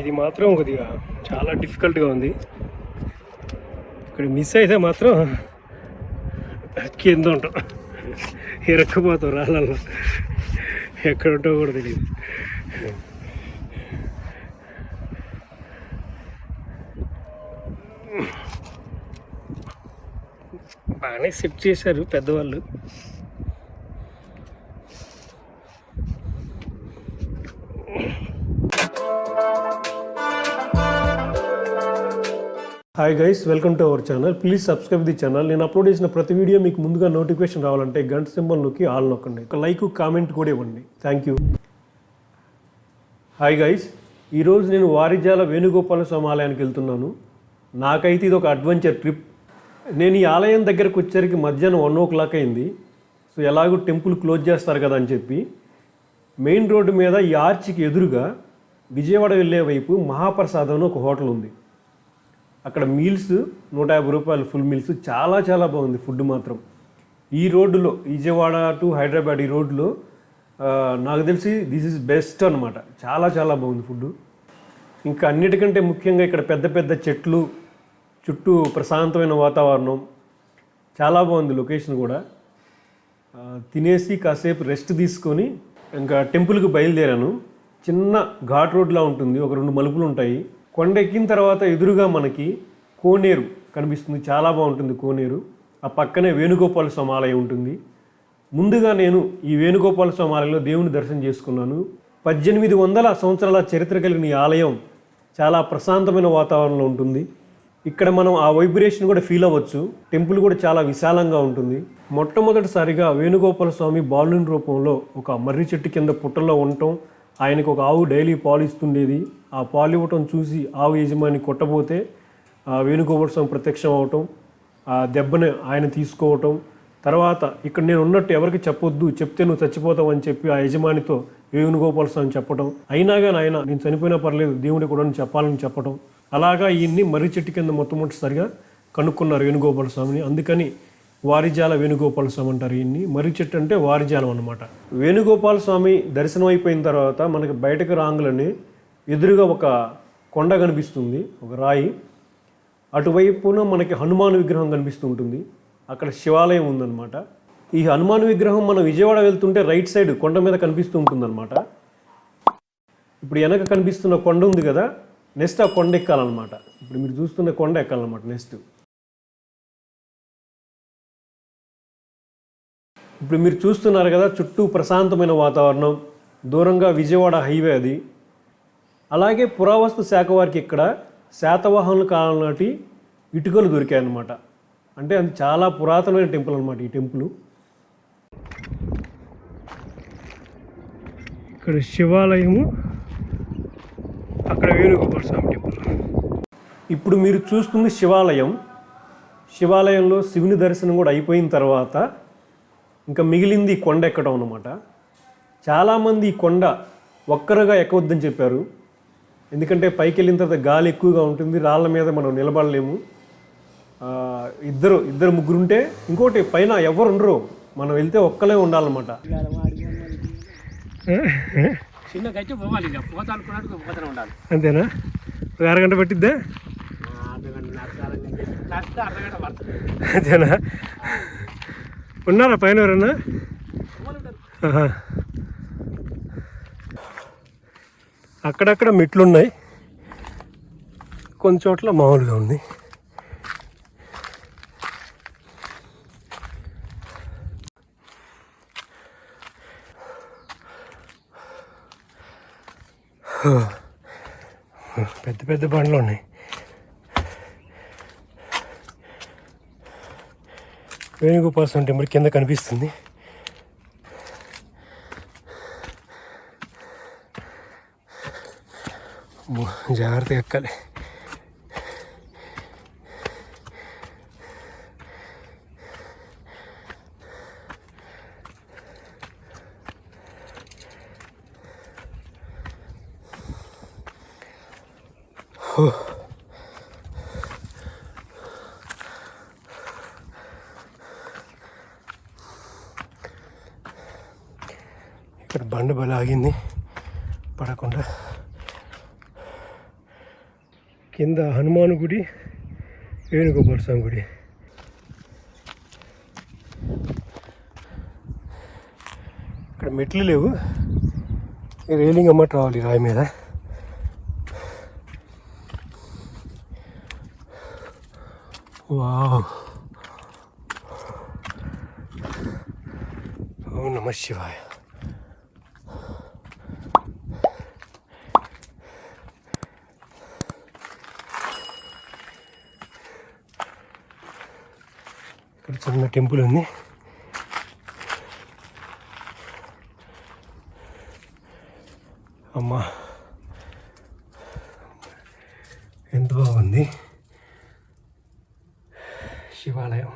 ఇది మాత్రం కొద్దిగా చాలా డిఫికల్ట్గా ఉంది. ఇక్కడ మిస్ అయితే మాత్రం కింద ఉంటాం. ఇరక్కపోతాం రాళ్ళల్లో. ఎక్కడ ఉంటావు కూడా తెలియదు. బాగానే సెట్ చేశారు పెద్దవాళ్ళు. Hi guys welcome to our channel please subscribe the channel నేను అప్లోడ్ చేసిన ప్రతి వీడియో మీకు ముందుగా నోటిఫికేషన్ రావాలంటే గంట సింబల్ నొక్కి ఆల్ నొక్కండి. ఒక లైక్ కామెంట్ కూడా ఇవ్వండి. థ్యాంక్ యూ హాయ్ గైస్ ఈరోజు నేను వారిజాల వేణుగోపాల స్వామి ఆలయానికి వెళ్తున్నాను. నాకైతే ఇది ఒక అడ్వెంచర్ ట్రిప్ నేను ఈ ఆలయం దగ్గరకు వచ్చేసరికి మధ్యాహ్నం వన్ ఓ క్లాక్ అయింది. సో ఎలాగో టెంపుల్ క్లోజ్ చేస్తారు కదా అని చెప్పి మెయిన్ రోడ్డు మీద ఈ ఆర్చికి ఎదురుగా విజయవాడ వెళ్ళే వైపు మహాప్రసాదం ఒక హోటల్ ఉంది. అక్కడ మీల్స్ నూట యాభై రూపాయలు ఫుల్ మీల్స్ చాలా చాలా బాగుంది ఫుడ్ మాత్రం. ఈ రోడ్డులో విజయవాడ టు హైదరాబాద్ ఈ రోడ్డులో నాకు తెలిసి దిస్ ఇస్ బెస్ట్ అనమాట చాలా చాలా బాగుంది ఫుడ్ ఇంకా అన్నిటికంటే ముఖ్యంగా ఇక్కడ పెద్ద పెద్ద చెట్లు చుట్టూ ప్రశాంతమైన వాతావరణం. చాలా బాగుంది లొకేషన్ కూడా. తినేసి కాసేపు రెస్ట్ తీసుకొని ఇంకా టెంపుల్కి బయలుదేరాను. చిన్న ఘాట్ రోడ్లా ఉంటుంది ఒక రెండు మలుపులు ఉంటాయి. కొండ ఎక్కిన తర్వాత ఎదురుగా మనకి కోనేరు కనిపిస్తుంది. చాలా బాగుంటుంది కోనేరు. ఆ పక్కనే వేణుగోపాల స్వామి ఆలయం ఉంటుంది. ముందుగా నేను ఈ వేణుగోపాల స్వామి ఆలయంలో దేవుని దర్శనం చేసుకున్నాను. పద్దెనిమిది వందల సంవత్సరాల చరిత్ర కలిగిన ఈ ఆలయం చాలా ప్రశాంతమైన వాతావరణంలో ఉంటుంది. ఇక్కడ మనం ఆ వైబ్రేషన్ కూడా ఫీల్ అవ్వచ్చు. టెంపుల్ కూడా చాలా విశాలంగా ఉంటుంది. మొట్టమొదటిసారిగా వేణుగోపాల స్వామి బాలుని రూపంలో ఒక మర్రి చెట్టు కింద పుట్టలో ఉండటం ఆయనకు ఒక ఆవు డైలీ పాలు ఇస్తుండేది ఆ పాలు ఇవ్వటం చూసి ఆవు యజమాని కొట్టబోతే ఆ వేణుగోపాల స్వామి ప్రత్యక్షం అవటం ఆ దెబ్బని ఆయన తీసుకోవటం తర్వాత ఇక్కడ నేను ఉన్నట్టు ఎవరికి చెప్పొద్దు చెప్తే నువ్వు చచ్చిపోతావు అని చెప్పి ఆ యజమానితో వేణుగోపాల స్వామి చెప్పటం. అయినా కానీ ఆయన నేను చనిపోయినా పర్లేదు దేవుడి కూడా చెప్పాలని చెప్పటం. అలాగా ఈయన్ని మర్రి చెట్టు కింద మొట్టమొదటిసారిగా కనుక్కున్నారు వేణుగోపాల స్వామిని. అందుకని వారిజాల వేణుగోపాల స్వామి అంటారు ఈయన్ని. మర్రి చెట్టు అంటే వారిజాలం అనమాట వేణుగోపాల స్వామి దర్శనం అయిపోయిన తర్వాత మనకి బయటకు రాంగులని ఎదురుగా ఒక కొండ కనిపిస్తుంది ఒక రాయి. అటువైపున మనకి హనుమాన్ విగ్రహం కనిపిస్తుంటుంది. అక్కడ శివాలయం ఉందన్నమాట. ఈ హనుమాన్ విగ్రహం మనం విజయవాడ వెళ్తుంటే రైట్ సైడ్ కొండ మీద కనిపిస్తూ ఉంటుందన్నమాట ఇప్పుడు వెనక కనిపిస్తున్న కొండ ఉంది కదా నెక్స్ట్ ఆ కొండ ఎక్కాలన్నమాట. ఇప్పుడు మీరు చూస్తున్న కొండ ఎక్కాలన్నమాట నెక్స్ట్. ఇప్పుడు మీరు చూస్తున్నారు కదా చుట్టూ ప్రశాంతమైన వాతావరణం దూరంగా విజయవాడ హైవే అది. అలాగే పురావస్తు శాఖ వారికి ఇక్కడ శాతవాహనుల కాలం నాటి ఇటుకలు దొరికాయన్నమాట. అంటే అది చాలా పురాతనమైన టెంపుల్ అనమాట ఈ టెంపుల్. ఇక్కడ శివాలయము అక్కడ వేణుగోపాల స్వామి టెంపుల్. ఇప్పుడు మీరు చూస్తుంది శివాలయం. శివాలయంలో శివుని దర్శనం కూడా అయిపోయిన తర్వాత ఇంకా మిగిలింది ఈ కొండ ఎక్కడం అనమాట చాలామంది ఈ కొండ ఒక్కరుగా ఎక్కవద్దని చెప్పారు. ఎందుకంటే పైకి వెళ్ళిన తర్వాత గాలి ఎక్కువగా ఉంటుంది రాళ్ళ మీద మనం నిలబడలేము. ఆ, ఇద్దరు ఇద్దరు ముగ్గురు ఉంటే ఇంకోటి పైన ఎవరు ఉండరు. మనం వెళ్తే ఒక్కలే ఉండాలన్నమాట. అంతేనా? ఒక అరగంట పట్టిద్దా? అంతేనా? ఉన్నారా పైన ఎవరన్నా? అక్కడక్కడ మెట్లు ఉన్నాయి కొన్ని చోట్ల మామూలుగా ఉంది. పెద్ద పెద్ద బండ్లు ఉన్నాయి. వేణుగోపాల స్వామి టెంపుల్ కింద కనిపిస్తుంది. అమ్మో, జాగ్రత్తగా ఎక్కాలి. ఇక్కడ బండి బలాగింది. పడకుండా కింద హనుమాన్ గుడి వేణుగోపాల స్వామి గుడి. ఇక్కడ మెట్లు లేవు. ఈ రైలింగ్ రావాలి రాయి మీద. వావ్. ఓ నమ శివాయ. ఇక్కడ చిన్న టెంపుల్ ఉంది. అమ్మా. ఎంత బాగుంది. శివాలయం.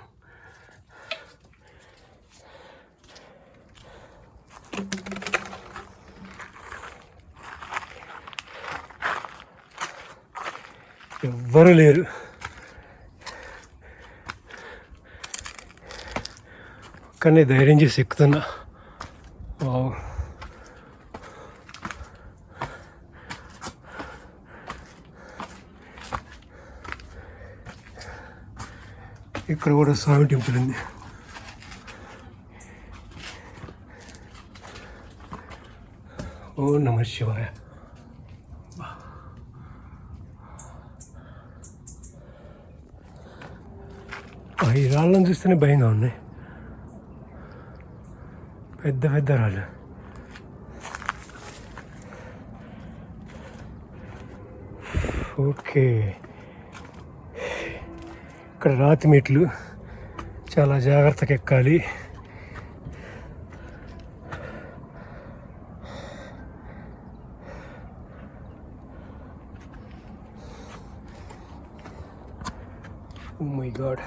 ఎవ్వరూ లేరు. ఒక్కనే ధైర్యం చేసి ఎక్కుతున్నా. వావ్. ఇక్కడ కూడా స్వామి టెంపుల్ ఉంది. ఓ నమ శివాయ. ఈ రాళ్ళను చూస్తేనే భయంగా ఉన్నాయి. పెద్ద పెద్ద రాళ్ళు ఓకే ఇక్కడ రాతి మెట్లు చాలా జాగ్రత్తగా ఎక్కాలి. ఓ మై గాడ్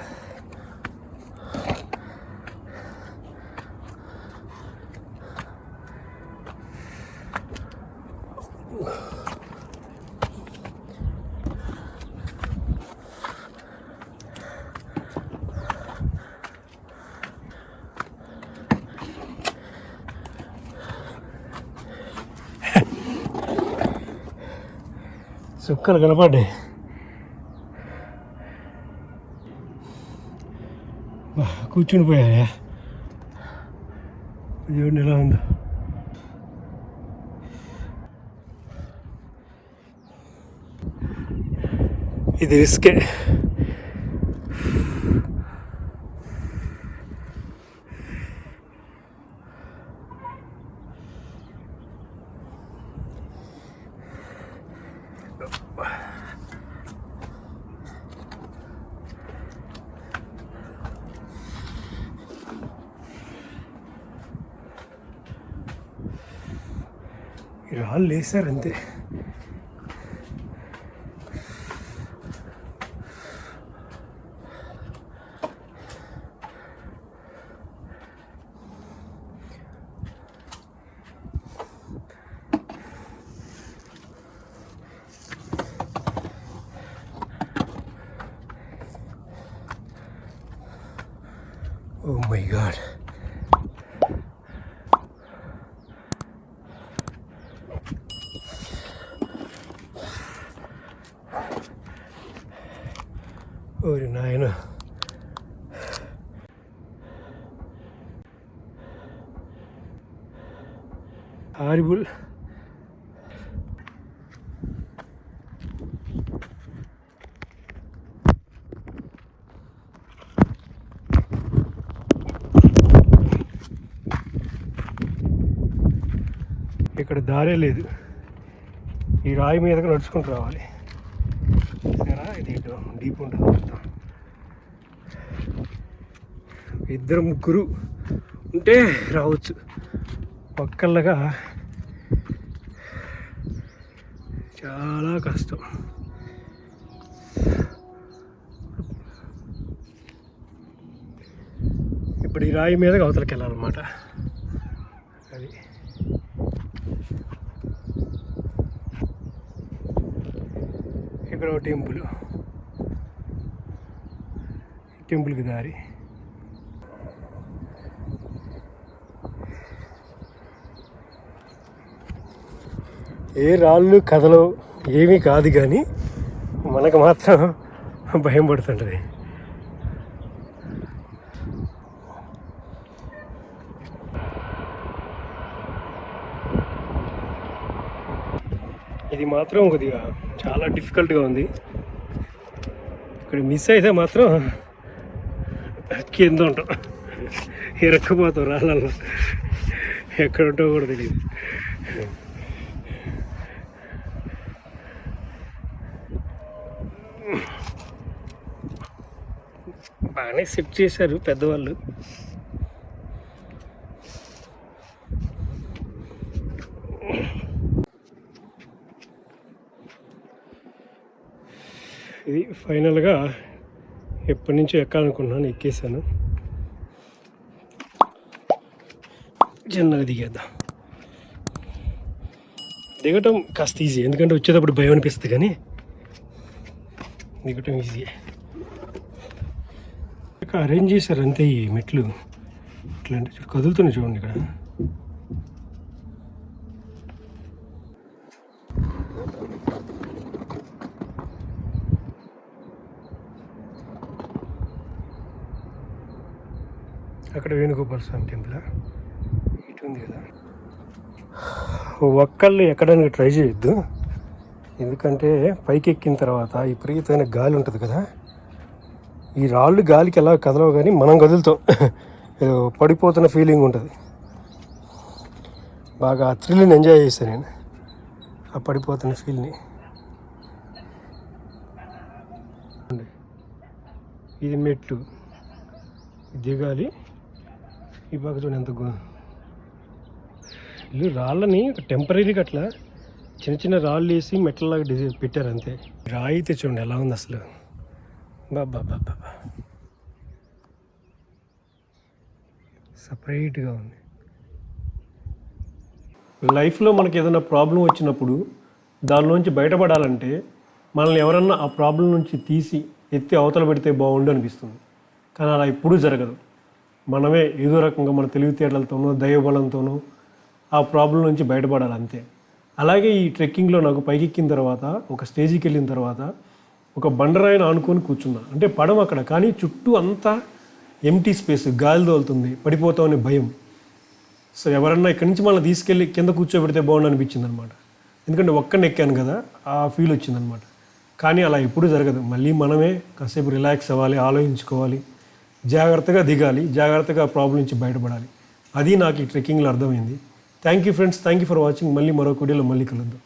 చుక్కలు కనపడ్డాయి. కూర్చుని పోయా చూడండి ఎలా ఉందో. ఇది రిస్కే. ఈ రాళ్ళు వేసారు అంతే ఓ మై హారిబుల్ ఇక్కడ దారే లేదు. ఈ రాయి మీదకి నడుచుకుంటూ రావాలి. ఇది డీప్ ఉంటుంది మొత్తం. ఇద్దరు ముగ్గురు ఉంటే రావచ్చు. ఒక్కళ్ళగా చాలా కష్టం. ఇప్పుడు ఈ రాయి మీద అవతలకి వెళ్ళాలన్నమాట అది. ఇక్కడ ఒక టెంపుల్. టెంపుల్కి దారి. ఏ రాళ్ళు కథలు ఏమీ కాదు కానీ మనకు మాత్రం భయం పడుతుంటుంది. ఇది మాత్రం కొద్దిగా చాలా డిఫికల్ట్గా ఉంది. ఇక్కడ మిస్ అయితే మాత్రం కింద ఉంటాం ఇరక్కపోతాం రాళ్ళల్లో. ఎక్కడ ఉంటావో కూడా తెలియదు. బాగానే సెట్ చేశారు పెద్దవాళ్ళు. ఇది ఫైనల్గా ఎప్పటి నుంచో ఎక్కాలనుకున్నాను ఎక్కేసాను చిన్నగా దిగేద్దాం. దిగటం కాస్త ఈజీ ఎందుకంటే వచ్చేటప్పుడు భయం అనిపిస్తుంది కానీ దిగటం ఈజీ ఇక అరేంజ్ చేశారు అంతే ఈ మెట్లు. ఇట్లా అంటే కదులుతున్నాయి చూడండి ఇక్కడ. అక్కడ వేణుగోపాల స్వామి టెంపుల్? ఇటు ఉంది కదా. ఒక్కళ్ళు ఎక్కడానికి ట్రై చేయొద్దు. ఎందుకంటే పైకి ఎక్కిన తర్వాత విపరీతమైన గాలి ఉంటుంది కదా ఈ రాళ్ళు గాలికి ఎలా కదలవు కానీ మనం కదులుతాం. పడిపోతున్న ఫీలింగ్ ఉంటుంది. బాగా ఆ థ్రిల్ని ఎంజాయ్ చేశాను నేను ఆ పడిపోతున్న ఫీల్ని. ఇది మెట్లు దిగాలి ఈ పక్క చూడండి ఎంత గు- ఇల్లు రాళ్ళని టెంపరీగా అట్లా చిన్న చిన్న రాళ్ళు వేసి మెట్లలాగా డిజైన్ పెట్టారు అంతే. రాయి అయితే చూడండి ఎలా ఉంది అసలు? బాబా బాబా సపరేట్గా ఉంది. లైఫ్లో మనకి ఏదైనా ప్రాబ్లం వచ్చినప్పుడు దానిలోంచి బయటపడాలంటే మనల్ని ఎవరన్నా ఆ ప్రాబ్లం నుంచి తీసి ఎత్తి అవతల పెడితే బాగుండు అనిపిస్తుంది. కానీ అలా ఎప్పుడూ జరగదు. మనమే ఏదో రకంగా మన తెలివితేటలతోనో దైవబలంతోనో ఆ ప్రాబ్లం నుంచి బయటపడాలి అంతే అలాగే ఈ ట్రెక్కింగ్లో నాకు పైకి ఎక్కిన తర్వాత ఒక స్టేజ్కి వెళ్ళిన తర్వాత ఒక బండరాయిని ఆనుకొని కూర్చున్నా. అంటే పడం అక్కడ కానీ చుట్టూ అంతా ఎంటీ స్పేస్ గాలి తోలుతుంది పడిపోతామనే భయం. సో ఎవరన్నా ఇక్కడి నుంచి మళ్ళీ తీసుకెళ్ళి కింద కూర్చోబెడితే బాగుండు అనిపించింది అనమాట ఎందుకంటే ఒక్కడిని ఎక్కాను కదా ఆ ఫీల్ వచ్చిందనమాట. కానీ అలా ఎప్పుడు జరగదు. మళ్ళీ మనమే కాసేపు రిలాక్స్ అవ్వాలి ఆలోచించుకోవాలి. జాగ్రత్తగా దిగాలి జాగ్రత్తగా ప్రాబ్లం నుంచి బయటపడాలి. అది నాకు ఈ ట్రెక్కింగ్లో అర్థమైంది. Thank you friends thank you for watching మళ్ళీ మరొక వీడియోలో మళ్ళీ కలుద్దాం.